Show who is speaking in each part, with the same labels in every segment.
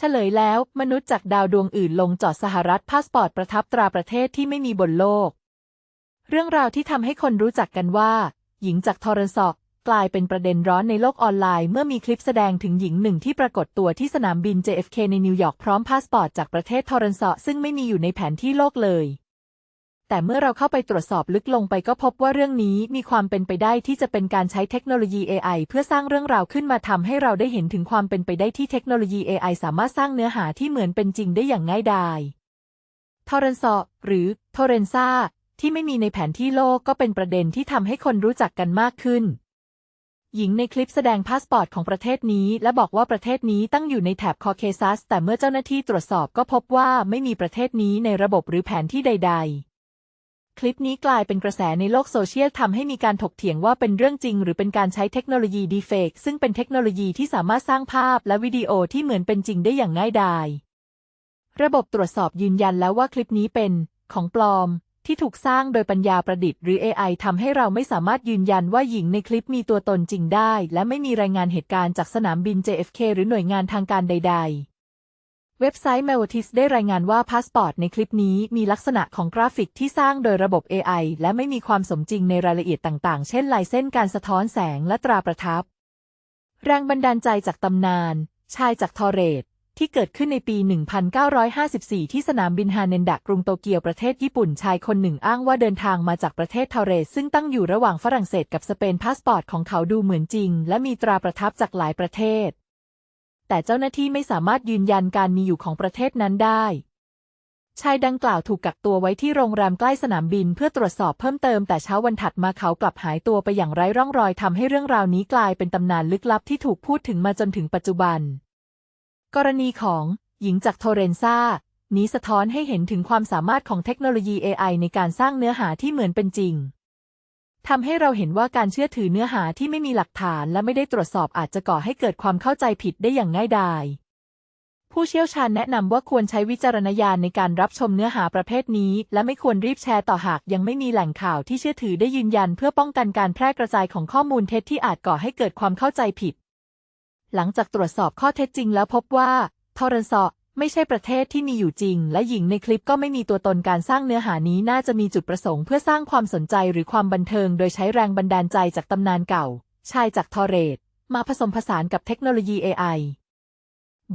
Speaker 1: เฉลยแล้ว มนุษย์จากดาวดวงอื่นลงจอดสหรัฐพาสปอร์ตประทับตราประเทศที่ไม่มีบนโลก เรื่องราวที่ทำให้คนรู้จักกันว่า หญิงจากทอร์ซอกกลายเป็นประเด็นร้อนในโลกออนไลน์เมื่อมีคลิปแสดงถึงหญิงหนึ่งที่ปรากฏตัวที่สนามบิน JFK ในนิวยอร์กพร้อมพาสปอร์ตจากประเทศทอร์ซอซึ่งไม่มีอยู่ในแผนที่โลกเลย แต่เมื่อเราเข้าไปตรวจสอบลึกลงไปก็พบว่าเรื่องนี้มีความเป็นไปได้ที่จะเป็นการใช้เทคโนโลยี AI เพื่อสร้างเรื่องราวขึ้นมาทำให้เราได้เห็นถึงความเป็นไปได้ที่เทคโนโลยี AI สามารถสร้างเนื้อหาที่เหมือนเป็นจริงได้อย่างง่ายดายทอร์เรนซอหรือโทเรนซาที่ไม่มีในแผนที่โลกก็เป็นประเด็นที่ทำให้คนรู้จักกันมากขึ้น หญิงในคลิปแสดงพาสปอร์ตของประเทศนี้และบอกว่าประเทศนี้ตั้งอยู่ในแถบคอเคซัส แต่เมื่อเจ้าหน้าที่ตรวจสอบก็พบว่าไม่มีประเทศนี้ในระบบหรือแผนที่ใด ๆ คลิปนี้กลายเป็นกระแสในโลกโซเชียลทำให้มีการถกเถียงว่าเป็นเรื่องจริง หรือเป็นการใช้เทคโนโลยีดีเฟกซึ่งเป็นเทคโนโลยีที่สามารถสร้างภาพและวิดีโอที่เหมือนเป็นจริงได้อย่างง่ายดาย ระบบตรวจสอบยืนยันแล้วว่าคลิปนี้เป็น ของปลอม ที่ถูกสร้างโดยปัญญาประดิษฐ์หรือ AI ทำให้เราไม่สามารถยืนยันว่าหญิงในคลิปมีตัวตนจริงได้ และไม่มีรายงานเหตุการณ์จากสนามบิน JFK หรือหน่วยงานทางการใด ๆ เว็บไซต์ m e l o t i s ได้รายงานว่าพาสปอร์ตในคลิปนี้มีลักษณะของกราฟิกที่สร้างโดยระบบ AI และไม่มีความสมจริงในรายละเอียดต่างๆ เช่นลายเส้นการสะท้อนแสงและตราประทับ แรงบันดาลใจจากตำนาน ชายจากทอเรตที่เกิดขึ้นในปี 1954 ที่สนามบินฮาเนนดะกรุงโตเกียวประเทศญี่ปุ่นชายคนหนึ่งอ้างว่าเดินทางมาจากประเทศทอเรตซึ่งตั้งอยู่ระหว่างฝรั่งเศสกับสเปนพาสปอร์ตของเขาดูเหมือนจริง และมีตราประทับจากหลายประเทศ แต่เจ้าหน้าที่ไม่สามารถยืนยันการมีอยู่ของประเทศนั้นได้ ชายดังกล่าวถูกกักตัวไว้ที่โรงแรมใกล้สนามบินเพื่อตรวจสอบเพิ่มเติมแต่เช้าวันถัดมาเขากลับหายตัวไปอย่างไร้ร่องรอยทำให้เรื่องราวนี้กลายเป็นตำนานลึกลับที่ถูกพูดถึงมาจนถึงปัจจุบัน กรณีของหญิงจากโทเรนซานี้สะท้อนให้เห็นถึงความสามารถของเทคโนโลยี AI ในการสร้างเนื้อหาที่เหมือนเป็นจริง ทำให้เราเห็นว่าการเชื่อถือเนื้อหาที่ไม่มีหลักฐานและไม่ได้ตรวจสอบอาจจะก่อให้เกิดความเข้าใจผิดได้อย่างง่ายดาย ผู้เชี่ยวชาญแนะนำว่าควรใช้วิจารณญาณในการรับชมเนื้อหาประเภทนี้ และไม่ควรรีบแชร์ต่อหากยังไม่มีแหล่งข่าวที่เชื่อถือได้ยืนยัน เพื่อป้องกันการแพร่กระจายของข้อมูลเท็จที่อาจก่อให้เกิดความเข้าใจผิด หลังจากตรวจสอบข้อเท็จจริงแล้วพบว่าทอร์เรนซอ ไม่ใช่ประเทศที่มีอยู่จริง และหญิงในคลิปก็ไม่มีตัวตนการสร้างเนื้อหานี้น่าจะมีจุดประสงค์เพื่อสร้างความสนใจหรือความบันเทิง โดยใช้แรงบันดาลใจจากตำนานเก่า ชายจากทอเรตมาผสมผสานกับเทคโนโลยี AI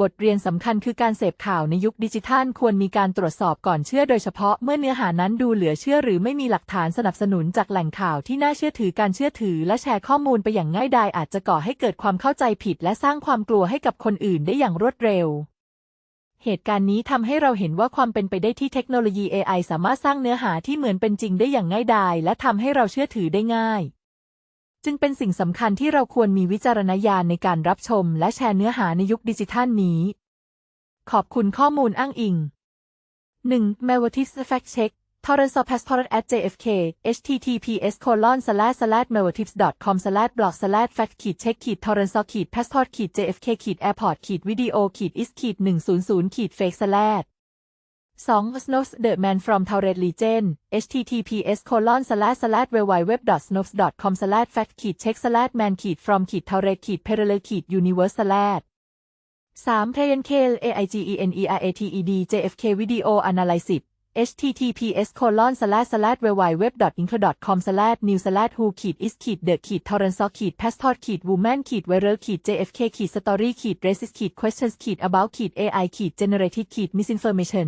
Speaker 1: บทเรียนสำคัญคือการเสพข่าวในยุคดิจิทัลควรมีการตรวจสอบก่อนเชื่อโดยเฉพาะเมื่อเนื้อหานั้นดูเหลือเชื่อหรือไม่มีหลักฐานสนับสนุนจากแหล่งข่าวที่น่าเชื่อถือการเชื่อถือและแชร์ข้อมูลไปอย่างง่ายดายอาจจะก่อให้เกิดความเข้าใจผิด และสร้างความกลัวให้กับคนอื่นได้อย่างรวดเร็ว เหตุการณ์นี้ทำให้เราเห็นว่าความเป็นไปได้ที่เทคโนโลยี AI สามารถสร้างเนื้อหาที่เหมือนเป็นจริงได้อย่างง่ายดาย และทำให้เราเชื่อถือได้ง่าย จึงเป็นสิ่งสำคัญที่เราควรมีวิจารณญาณในการรับชม และแชร์เนื้อหาในยุคดิจิทัลนี้ ขอบคุณข้อมูลอ้างอิง 1. m e l o t i s Fact Check Torrent of Passport at JFK https colon slash slash meltips com slash blog slash fact ขีดเช็คขีด torrent of ขีด passport ขีด JFK ขีด airport ขีด video ขีด is ขีด 100 ขีด fake slash 2. Snopes The Man from Tourette Legion https colon slash slash www snopes com slash fact ขีด check slash man ขีด from ขีด Tourette ขีด parallel ขีด universe slash 3. Playen Kale AIGENERATED JFK Video Analysis https colon slash slash www inc com slash new slash who ขีด is ขีด the ขีด torrent ขีด passport ขีด woman ขีด viral ขีด jfk ขีด story ขีด racist ขีด questions ขีด about ขีด ai ขีด generated ขีด misinformation